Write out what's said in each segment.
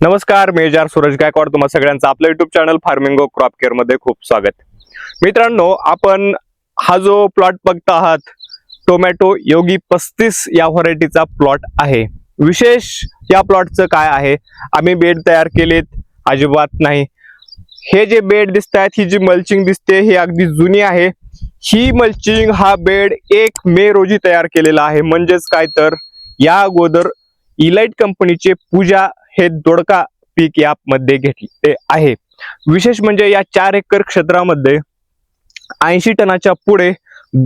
नमस्कार मेजर सूरज गायकवाड. तुम्हा सगळ्यांचं आपलं युट्यूब चॅनल फार्मिंगो क्रॉप केअरमध्ये खूप स्वागत. मित्रांनो आपण हा जो प्लॉट बघता आहात टोमॅटो योगी पस्तीस या व्हरायटीचा प्लॉट आहे. विशेष या प्लॉटचं काय आहे? आम्ही बेड तयार केलेत अजिबात नाही. हे जे बेड दिसत आहेत ही जी मल्चिंग दिसते ही अगदी जुनी आहे. ही मल्चिंग हा बेड एक मे रोजी तयार केलेला आहे. म्हणजेच काय तर या अगोदर इलाइट कंपनीचे पूजा हे दोडका पीक यामध्ये घेतले आहे. विशेष म्हणजे या चार एकर क्षेत्रामध्ये ऐंशी टनाच्या पुढे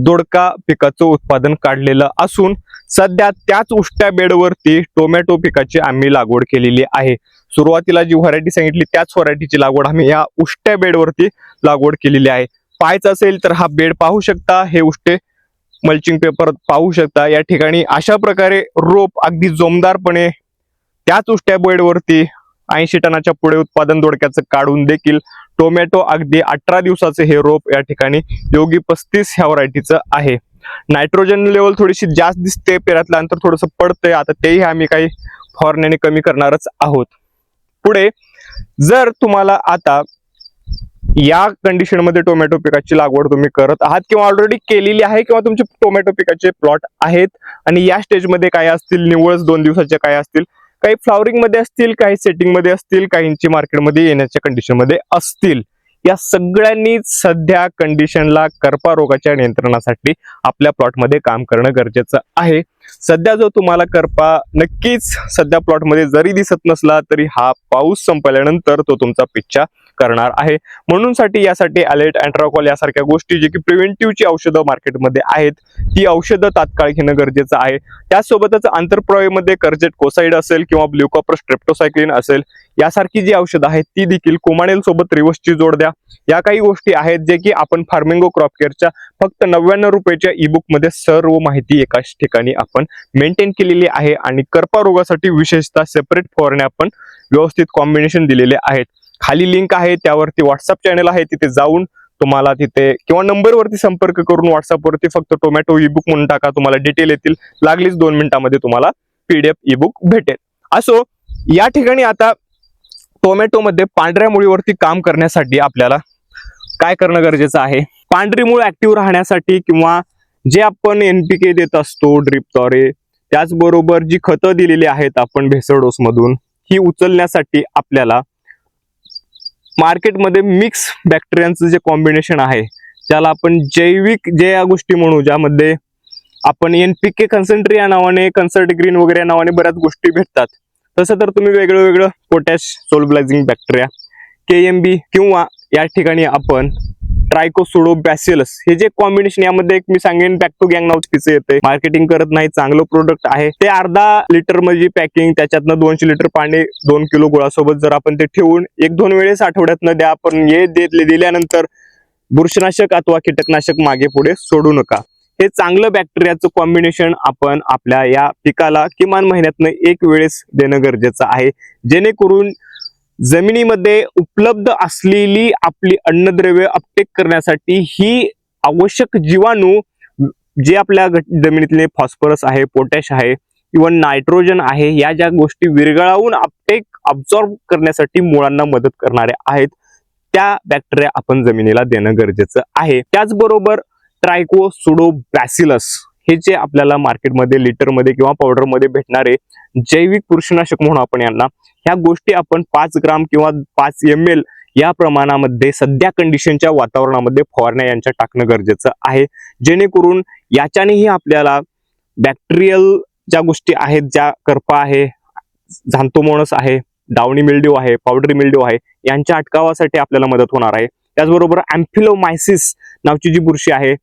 दोडका पिकाचं उत्पादन काढलेलं असून सध्या त्याच उष्ट्या बेडवरती टोमॅटो पिकाची आम्ही लागवड केलेली आहे. सुरुवातीला जी व्हरायटी सांगितली त्याच व्हरायटीची लागवड आम्ही या उष्ट्या बेडवरती लागवड केलेली आहे. पाहायचं असेल तर हा बेड पाहू शकता हे उष्टे मल्चिंग पेपर पाहू शकता. या ठिकाणी अशा प्रकारे रोप अगदी जोमदारपणे त्याच उष्ट्या बेडवरती ऐंशी टनाच्या पुढे उत्पादन दोडक्याचं काढून देखील टोमॅटो अगदी अठरा दिवसाचे हे रोप या ठिकाणी योगी पस्तीस ह्या व्हरायटीचं आहे. नायट्रोजन लेवल थोडीशी जास्त दिसते पेरातलं अंतर थोडंसं पडतंय. आता तेही आम्ही काही फॉरण्याने कमी करणारच आहोत. पुढे जर तुम्हाला आता या कंडिशनमध्ये टोमॅटो पिकाची लागवड तुम्ही करत आहात किंवा ऑलरेडी केलेली आहे किंवा तुमचे टोमॅटो पिकाचे प्लॉट आहेत आणि या स्टेजमध्ये काय असतील निवळच दोन दिवसाचे काय असतील काही फ्लॉवरिंगमध्ये असतील काही सेटिंगमध्ये असतील काहींची मार्केटमध्ये येण्याच्या कंडिशनमध्ये असतील. या सगळ्यांनी सध्या कंडिशनला कर्पारोगाच्या नियंत्रणासाठी आपल्या प्लॉटमध्ये काम करणं गरजेचं आहे. सध्या जो तुम्हाला करपा नक्कीच सध्या प्लॉटमध्ये जरी दिसत नसला तरी हा पाऊस संपल्यानंतर तो तुमचा पिच्छा करणार आहे. म्हणून साठी यासाठी अलर्ट अँट्राकॉल यासारख्या गोष्टी जे की प्रिव्हेंटिव्हची औषधं मार्केटमध्ये आहेत ती औषधं तात्काळ घेणं गरजेचं आहे. त्यासोबतच आंतरप्रवाहीमध्ये कर्जेट कोसाईड असेल किंवा ब्ल्यूकॉपर स्ट्रेप्टोसायक्लिन असेल यासारखी जी औषधं आहेत ती देखील कोमानेल सोबत रिवर्सची जोड द्या. या काही गोष्टी आहेत जे की आपण फार्मिंगो क्रॉप केअरच्या फक्त नव्याण्णव रुपयाच्या ईबुकमध्ये सर्व माहिती एकाच ठिकाणी आपण मेंटेन केलेली आहे आणि कर्पा रोगासाठी विशेषतः सेपरेट फॉरने आपण व्यवस्थित कॉम्बिनेशन दिलेले आहेत. खाली लिंक आहे त्यावरती व्हॉट्सअप चॅनल आहे तिथे जाऊन तुम्हाला तिथे किंवा नंबरवरती संपर्क करून व्हॉट्सअपवरती फक्त टोमॅटो ईबुक म्हणून टाका तुम्हाला डिटेल येतील. लागलीच दोन मिनिटांमध्ये तुम्हाला पीडीएफ ईबुक भेटेल. असो या ठिकाणी आता टोमॅटोमध्ये पांढऱ्या मुळीवरती काम करण्यासाठी आपल्याला काय करणं गरजेचं आहे? पांढरी मूळ ऍक्टिव्ह राहण्यासाठी किंवा जे आपण एनपीके देत असतो ड्रिपद्वारे त्याचबरोबर जी खतं दिलेली आहेत आपण भेसळ डोस मधून ही उचलण्यासाठी आपल्याला मार्केटमध्ये मिक्स बॅक्टेरियांचं जे कॉम्बिनेशन आहे ज्याला आपण जैविक जे या गोष्टी म्हणू ज्यामध्ये आपण एनपीके कन्सन्ट्री या नावाने कन्सर्ट ग्रीन वगैरे या नावाने बऱ्याच गोष्टी भेटतात. तसं तर तुम्ही वेगळं वेगळं potash solubilizing bacteria K M B किंवा या ठिकाणी आपण ट्रायकोसोडो बॅसिलस हे जे कॉम्बिनेशन यामध्ये एक मी सांगेन बॅक टू गँग नाव येते मार्केटिंग करत नाही चांगलं प्रोडक्ट आहे. ते अर्धा लिटरमध्ये पॅकिंग त्याच्यातनं दोनशे लिटर पाणी दोन किलो गुळासोबत जर आपण ते ठेवून एक दोन वेळेस आठवड्यातनं द्या आपण हे देत दिल्यानंतर बुरशीनाशक अथवा कीटकनाशक मागे पुढे सोडू नका. हे चांगलं बॅक्टेरियाचं कॉम्बिनेशन आपण आपल्या या पिकाला किमान महिन्यातनं एक वेळेस देणं गरजेचं आहे. जेणेकरून जमिनीमध्ये उपलब्ध असलेली आपली अन्नद्रव्य अपटेक करण्यासाठी ही आवश्यक जीवाणू जे आपल्या जमिनीतले फॉस्फरस आहे पोटॅश आहे इवन नायट्रोजन आहे या ज्या गोष्टी विरघळावून अपटेक अब्झॉर्ब करण्यासाठी मुळांना मदत करणाऱ्या आहेत त्या बॅक्टेरिया आपण जमिनीला देणं गरजेचं आहे. त्याचबरोबर ट्रायको सुडो बॅसिलस हे जे आपल्याला मार्केटमध्ये लिटरमध्ये किंवा पावडरमध्ये भेटणारे जैविक पुरुषनाशक म्हणून आपण यांना ह्या गोष्टी आपण पाच ग्राम किंवा पाच एम एल या प्रमाणामध्ये सध्या कंडिशनच्या वातावरणामध्ये फवारण्या यांच्या टाकणं गरजेचं आहे. जेणेकरून याच्यानेही आपल्याला बॅक्टेरियल ज्या गोष्टी आहेत ज्या करपा आहे झांतोमोनस आहे डावणी मिल्ड्यू आहे पावडरी मिल्ड्यू आहे यांच्या अटकावासाठी आपल्याला मदत होणार आहे. त्याचबरोबर अँफिलोमायसिस नावची जी बुरशी आहे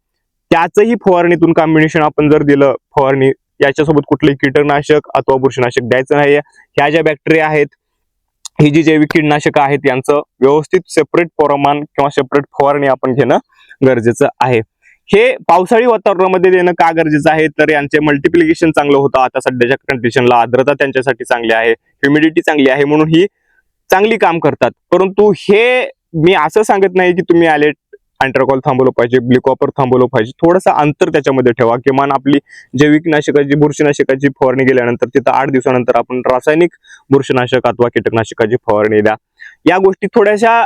त्याचंही फवारणीतून कॉम्बिनेशन आपण जर दिलं फवारणी याच्यासोबत कुठलंही कीटकनाशक अथवा बुरशीनाशक द्यायचं नाही ह्या ज्या बॅक्टेरिया आहेत ही जी जैविक कीटनाशक आहेत यांचं व्यवस्थित सेपरेट प्रमाण किंवा सेपरेट फवारणी आपण घेणं गरजेचं आहे. हे पावसाळी वातावरणामध्ये देणं का गरजेचं आहे? तर यांचे मल्टिप्लिकेशन चांगलं होतं. आता सध्याच्या कंडिशनला आर्द्रता त्यांच्यासाठी चांगली आहे ह्युमिडिटी चांगली आहे म्हणून ही चांगली काम करतात. परंतु हे मी असं सांगत नाही की तुम्ही आले अँट्राकॉल थांबवलं पाहिजे ब्लिकॉपर थांबवलं पाहिजे. थोडंसं अंतर त्याच्यामध्ये ठेवा. किमान आपली जैविकनाशकाची बुरशीनाशकाची फवारणी गेल्यानंतर तिथं आठ दिवसानंतर आपण रासायनिक बुरशीनाशक अथवा कीटकनाशकाची फवारणी द्या. या गोष्टी थोड्याशा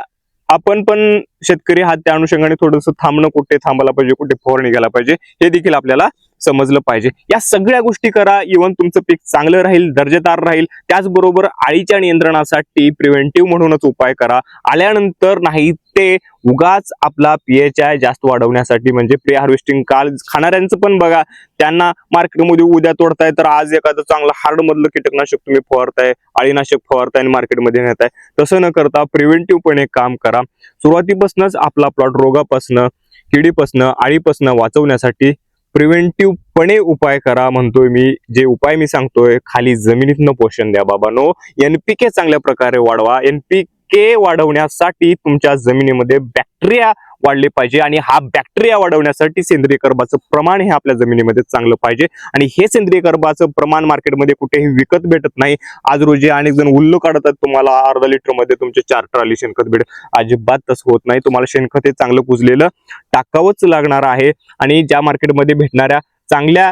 आपण पण शेतकरी हा त्या अनुषंगाने थोडंसं थांबणं कुठे थांबायला पाहिजे कुठे फवारणी घ्यायला पाहिजे हे देखील आपल्याला समजलं पाहिजे. या सगळ्या गोष्टी करा. इव्हन तुमचं पीक चांगलं राहील दर्जेदार राहील. त्याचबरोबर आळीच्या नियंत्रणासाठी प्रिव्हेंटिव्ह म्हणूनच उपाय करा. आल्यानंतर नाही ते उगाच आपला पीएच आय जास्त वाढवण्यासाठी म्हणजे प्री हार्वेस्टिंग काल खाणाऱ्यांचं पण बघा त्यांना मार्केटमध्ये उद्या तोडताय तर आज एखादं चांगलं हार्ड मधलं कीटकनाशक तुम्ही फवारताय अळीनाशक फवारताय आणि मार्केटमध्ये नेताय तसं न करता प्रिव्हेंटिव्हपणे काम करा. सुरुवातीपासूनच आपला प्लॉट रोगापासनं किडीपासनं आळीपासनं वाचवण्यासाठी प्रिव्हेंटिव्हपणे उपाय करा म्हणतोय मी. जे उपाय मी सांगतोय खाली जमिनीतनं पोषण द्या बाबानो. एनपीके चांगल्या प्रकारे वाढवा. एनपी ते वाढवण्यासाठी तुमच्या जमिनीमध्ये बॅक्टेरिया वाढले पाहिजे आणि हा बॅक्टेरिया वाढवण्यासाठी सेंद्रिय कर्बाचं प्रमाण हे आपल्या जमिनीमध्ये चांगलं पाहिजे. आणि हे सेंद्रिय कर्बाचं प्रमाण मार्केटमध्ये कुठेही विकत भेटत नाही. आज रोजी अनेक जण उल्लू काढतात तुम्हाला अर्धा लिटरमध्ये तुमचे चार ट्रॉली शेणखत भेट अजिबात तसं होत नाही. तुम्हाला शेणखत हे चांगलं कुजलेलं टाकावंच लागणार आहे. आणि ज्या मार्केटमध्ये भेटणाऱ्या चांगल्या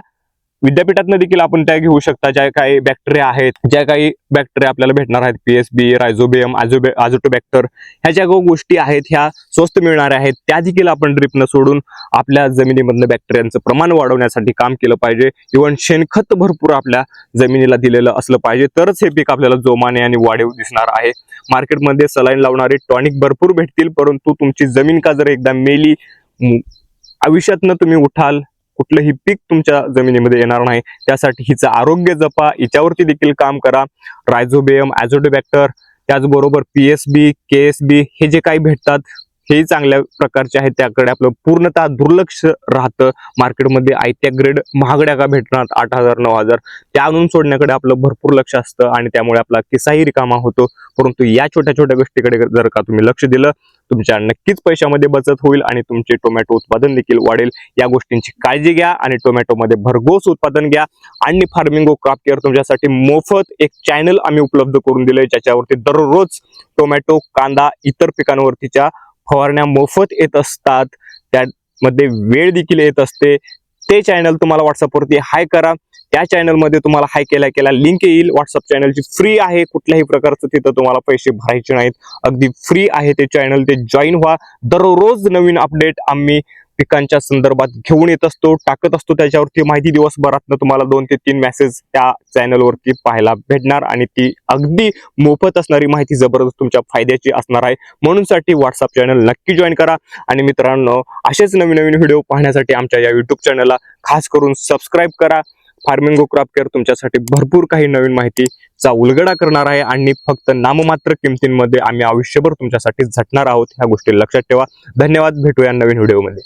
विद्यापीठातनं देखील आपण त्या घेऊ शकता ज्या काही बॅक्टेरिया आहेत ज्या काही बॅक्टेरिया आपल्याला भेटणार आहेत पीएसबी रायझोबियम आजोबे आजोटोबॅक्टर ह्या ज्या गोष्टी आहेत ह्या स्वस्त मिळणाऱ्या आहेत त्या देखील आपण ड्रिपनं सोडून आपल्या जमिनीमधलं बॅक्टेरियांचं प्रमाण वाढवण्यासाठी काम केलं पाहिजे. इव्हन शेणखत भरपूर आपल्या जमिनीला दिलेलं असलं पाहिजे. तरच हे पीक आपल्याला जोमाने आणि वाढीव दिसणार आहे. मार्केटमध्ये सलाईन लावणारे टॉनिक भरपूर भेटतील परंतु तुमची जमीन का जर एकदा मेली आयुष्यातनं तुम्ही उठाल कुठलंही पीक तुमच्या जमिनीमध्ये येणार नाही. त्यासाठी हिचं आरोग्य जपा हिच्यावरती देखील काम करा. रायझोबियम ॲझोडोबॅक्टर त्याचबरोबर P S B K S B हे जे काही भेटतात हेही चांगल्या प्रकारचे आहेत. त्याकडे आपलं पूर्णतः दुर्लक्ष राहतं. मार्केटमध्ये आयत्या ग्रेड महागड्या का भेटणार? आठ हजार नऊ हजार. त्या आणून सोडण्याकडे आपलं भरपूर लक्ष असतं आणि त्यामुळे आपला किस्साही रिकामा होतो. परंतु या छोट्या छोट्या गोष्टीकडे जर का तुम्ही लक्ष दिलं तुमच्या नक्कीच पैशामध्ये बचत होईल आणि तुमचे टोमॅटो उत्पादन देखील वाढेल. या गोष्टींची काळजी घ्या आणि टोमॅटोमध्ये भरघोस उत्पादन घ्या. आणि फार्मिंगो क्रॉप केअर तुमच्यासाठी मोफत एक चॅनल आम्ही उपलब्ध करून दिले ज्याच्यावरती दररोज टोमॅटो कांदा इतर पिकांवरतीच्या फवारण्या मोफत येत असतात. त्यामध्ये वेळ देखील येत असते. ते चॅनल तुम्हाला व्हॉट्सअपवरती हाय करा. त्या चॅनलमध्ये तुम्हाला हाय केल्या केला लिंक येईल. व्हॉट्सअप चॅनलची फ्री आहे. कुठल्याही प्रकारचं तिथं तुम्हाला पैसे भरायचे नाहीत. अगदी फ्री आहे ते चॅनल ते जॉईन व्हा. दररोज नवीन अपडेट आम्ही पिकांच्या संदर्भात घेऊन येत असतो टाकत असतो त्याच्यावरती माहिती दिवसभरातनं तुम्हाला दोन ते तीन मेसेज त्या चॅनलवरती पाहायला भेटणार आणि ती अगदी मोफत असणारी माहिती जबरदस्त तुमच्या फायद्याची असणार आहे. म्हणून साठी व्हॉट्सअप चॅनल नक्की जॉईन करा. आणि मित्रांनो असेच नवीन नवीन व्हिडिओ पाहण्यासाठी आमच्या या युट्यूब चॅनलला खास करून सबस्क्राईब करा. फार्मिंगो क्रॉप केअर तुमच्यासाठी भरपूर काही नवीन माहितीचा उलगडा करणार आहे आणि फक्त नाममात्र किमतींमध्ये आम्ही आयुष्यभर तुमच्यासाठी झटणार आहोत. ह्या गोष्टी लक्षात ठेवा. धन्यवाद. भेटूया नवीन व्हिडिओमध्ये